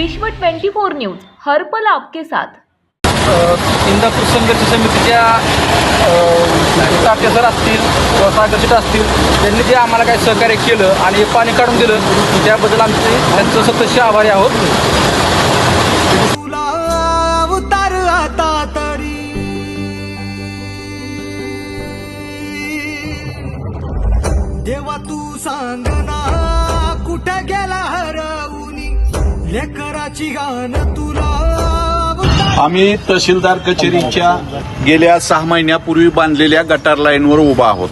विश्व 24 न्यूज हर्पल आपके साथ. इंदापूर संघर्ष समितीच्या सर असतील किंवा सागरशीट असतील त्यांनी जे आम्हाला काही सहकार्य केलं आणि हे पाणी काढून दिलं त्याबद्दल आमचे त्यांचं सततचे आभारी आहोत. देवा तू सांग आम्ही तहसीलदार कचेरीच्या गेल्या सहा महिन्यापूर्वी बांधलेल्या गटार लाईनवर उभा आहोत.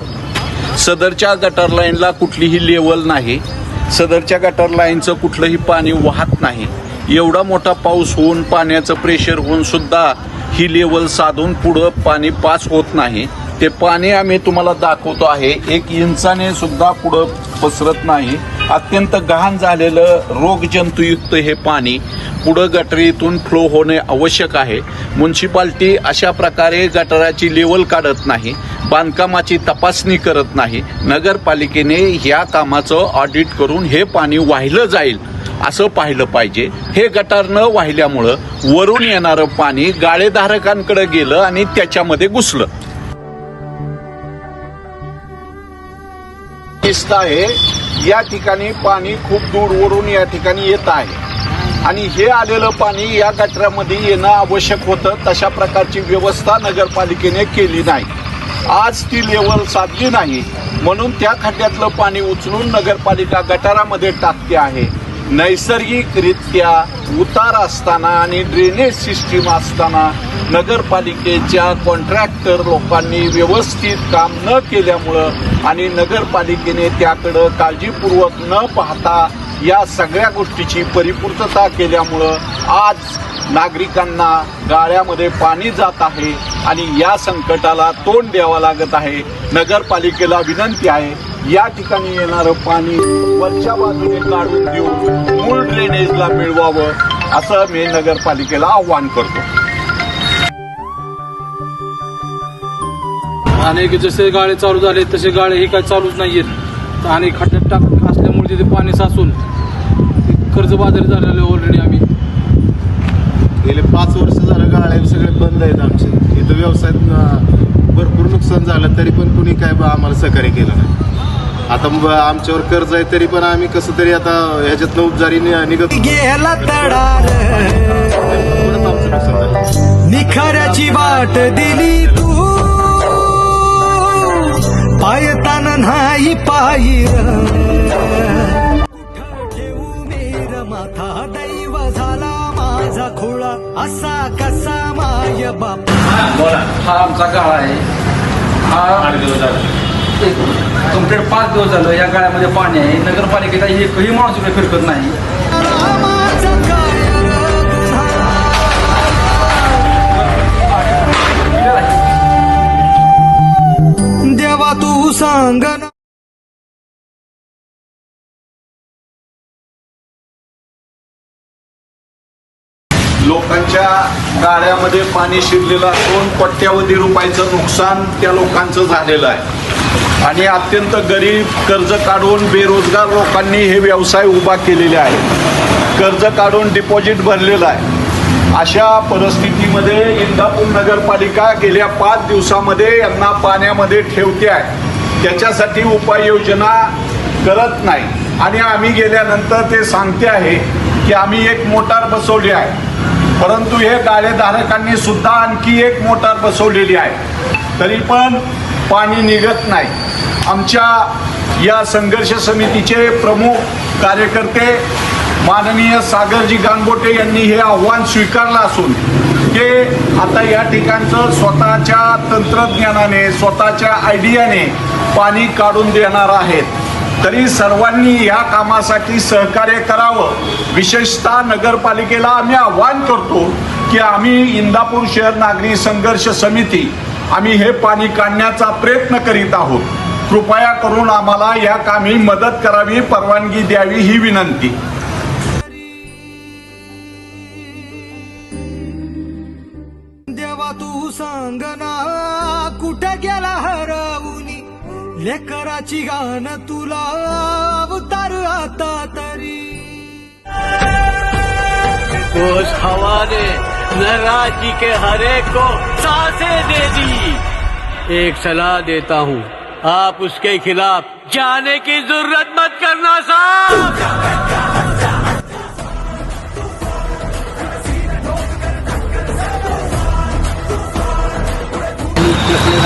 सदरच्या गटार लाईनला कुठलीही लेवल नाही. सदरच्या गटार लाईनचं कुठलंही पाणी वाहत नाही. एवढा मोठा पाऊस होऊन पाण्याचं प्रेशर होऊन सुद्धा ही लेवल साधून पुढं पाणी पास होत नाही. ते पाणी आम्ही तुम्हाला दाखवतो आहे. एक इंचाने सुद्धा पुढं पसरत नाही. अत्यंत गहाण झालेलं रोगजंतुयुक्त हे पाणी पुढं गटरीतून फ्लो होणे आवश्यक आहे. म्युन्सिपाल्टी अशा प्रकारे गटाराची लेवल काढत नाही बांधकामाची तपासणी करत नाही. नगरपालिकेने या कामाचं ऑडिट करून हे पाणी वाहिलं जाईल असं पाहिलं पाहिजे. हे गटार न वाहिल्यामुळं वरून येणारं पाणी गाळेधारकांकडे गेलं आणि त्याच्यामध्ये घुसलं. दिसत आहे या ठिकाणी पाणी खूप दूरवरून या ठिकाणी येत आहे. आणि हे आलेलं पाणी या गटरामध्ये येणं आवश्यक होतं. तशा प्रकारची व्यवस्था नगरपालिकेने केली नाही. आज ती लेवल साधली नाही. म्हणून त्या खड्ड्यातलं पाणी उचलून नगरपालिका गटारामध्ये टाकते आहे. नैसर्गिकरित्या उतार असताना आणि ड्रेनेज सिस्टीम असताना नगरपालिकेच्या कॉन्ट्रॅक्टर लोकांनी व्यवस्थित काम न केल्यामुळं आणि नगरपालिकेने त्याकडं काळजीपूर्वक न पाहता या सगळ्या गोष्टीची परिपूर्तता केल्यामुळं आज नागरिकांना गाळ्यामध्ये पाणी जात आहे आणि या संकटाला तोंड द्यावं लागत आहे. नगरपालिकेला विनंती आहे या ठिकाणी येणारं पाणी वरच्या बाजूने काढून देऊन मूळ ड्रेनेजला मिळवावं असं मी नगरपालिकेला आव्हान करतो. आणि जसे गाळे चालू झाले तसे गाळे हे काय चालूच नाहीयेत. आणि खड्ड्यात टाक असल्यामुळे तिथे पाणी साचून कर्जबाजारी झालेले ऑलरेडी आम्ही. गेले पाच वर्ष झालं गाळे सगळे बंद आहेत आमचे. इथं व्यवसायात भरपूर नुकसान झालं तरी पण कुणी काय बा आम्हाला सहकार्य केलं नाही. आता मग आमच्यावर कर्ज आहे तरी पण आम्ही कसं तरी आता ह्याच्यातनं उपजारी निघत. गेला तडार. निखाऱ्याची वाट दिली तू. पायतान नाही मेर माथा दैव झाला माझा खोळा. असा कसा माय बाप. हा आमचा गाळा आहे. हा एक कंप्लीट पाच दिवस झालं या गाळ्यामध्ये पाणी आहे. नगरपालिकेचा एकही माणूस इकडे फिरकत नाही. देवा तू सांग ना. लोकांच्या गाड्यामध्ये पाणी शिरलेलं असून कोट्यावधी रुपयाचं नुकसान त्या लोकांचं झालेलं आहे. आणि अत्यंत गरीब कर्ज काढून बेरोजगार लोकांनी हे व्यवसाय उभा केलेले आहे कर्ज काढून डिपॉझिट भरलेलं आहे. अशा परिस्थितीमध्ये इंदापूर नगरपालिका गेल्या पाच दिवसामध्ये यांना पाण्यामध्ये ठेवते आहे. त्याच्यासाठी उपाययोजना करत नाही. आणि आम्ही गेल्यानंतर ते सांगते आहे की आम्ही एक मोटार बसवली आहे. परंतु हे गाळेधारकांनी सुद्धा आणखी एक मोटार बसवलेली आहे. तरी पण पाणी निघत नाही. आमच्या या संघर्ष समितीचे प्रमुख कार्यकर्ते माननीय सागरजी गांगोटे यांनी हे आव्हान स्वीकारलं असून ते आता या ठिकाणचं स्वतःच्या तंत्रज्ञानाने स्वतःच्या आयडियाने पाणी काढून देणार आहेत. तरी सर्वांनी या कामासाठी सहकार्य करावं. विशेषतः नगरपालिकेला आम्ही आव्हान करतो की आम्ही इंदापूर शहर नागरी संघर्ष समिती आम्ही हे पाणी काढण्याचा प्रयत्न करीत आहोत. कृपया करून आम्हाला या कामी मदत करावी परवानगी द्यावी ही विनंती. देवा तू सांग ना कुठं गेला हरवूनी लेकराची गाण तुला अवतार आता तरी. तो उस नाराजी के हरे को साँसें दे दी। एक सलाह देता हूँ, आप उसके खिलाफ जाने की ज़रूरत मत करना, साहब।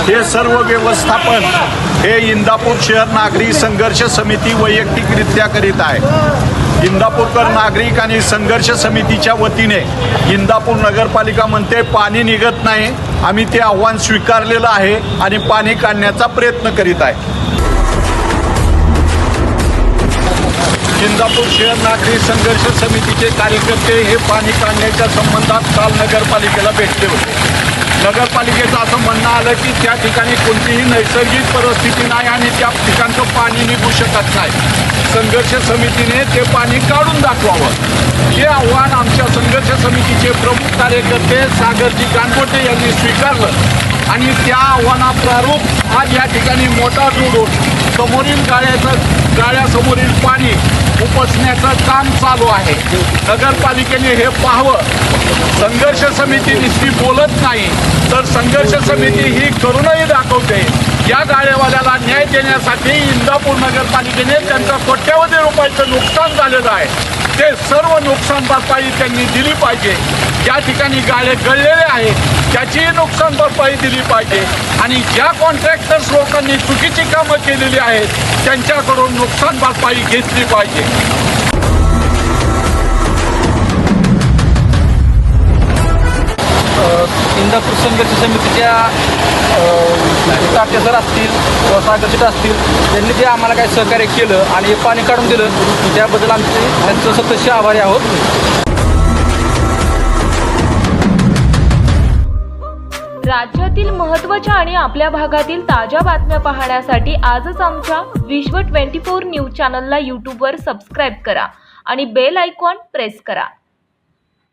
हे सर्व व्यवस्थापन, हे इंदापूर शहर नागरी संघर्ष समिती वैयक्तिकरित्या करीत आहे. इंदापूरकर नागरिक आणि संघर्ष समितीच्या वतीने इंदापूर नगरपालिका म्हणते पाणी निघत नाही. आम्ही ते आव्हान स्वीकारलेलं आहे आणि पाणी काढण्याचा प्रयत्न करीत आहे. इंदापूर शहर नागरी संघर्ष समितीचे कार्यकर्ते हे पाणी काढण्याच्या संबंधात काल नगरपालिकेला भेटले होते. नगरपालिकेचं असं म्हणणं आलं की त्या ठिकाणी कोणतीही नैसर्गिक परिस्थिती नाही आणि त्या ठिकाणचं पाणी निघू शकत नाही. संघर्ष समितीने ते पाणी काढून दाखवावं. हे आव्हान आमच्या संघर्ष समितीचे प्रमुख कार्यकर्ते सागरजी गानकोटे यांनी स्वीकारलं. आणि त्या आव्हाना प्रारूप आज या ठिकाणी मोठा जोडून समोरील गाळ्याचं गाळ्यासमोरील पाणी उपसण्याचं काम चालू आहे. नगरपालिकेने हे पाहावं. संघर्ष समिती नुसती बोलत नाही तर संघर्ष समिती ही करूनही दाखवते. या गाळेवाल्याला न्याय देण्यासाठी इंदापूर नगरपालिकेने त्यांचं कोट्यवधी रुपयाचं नुकसान झालेलं आहे. ते सर्व नुकसान भरपाई त्यांनी दिली पाहिजे. ज्या ठिकाणी गाळे गळलेले आहेत त्याचीही नुकसान भरपाई दिली पाहिजे. आणि ज्या कॉन्ट्रॅक्टर्स लोकांनी चुकीची कामं केलेली आहेत त्यांच्याकडून नुकसान भरपाई घेतली पाहिजे. इंदापूर संघर्ष समितीच्या तात्या सर असतील किंवा सागरशीट असतील त्यांनी जे आम्हाला काही सहकार्य केलं आणि हे पाणी काढून दिलं त्याबद्दल आमचे त्यांचं सततचे आभारी आहोत. राज्यातील महत्त्वाच्या आणि आपल्या भागातील ताज्या बातम्या पाहण्यासाठी आजच आमच्या विश्व ट्वेंटी फोर न्यूज चॅनलला यूट्यूबवर सबस्क्राईब करा आणि बेल आयकॉन प्रेस करा.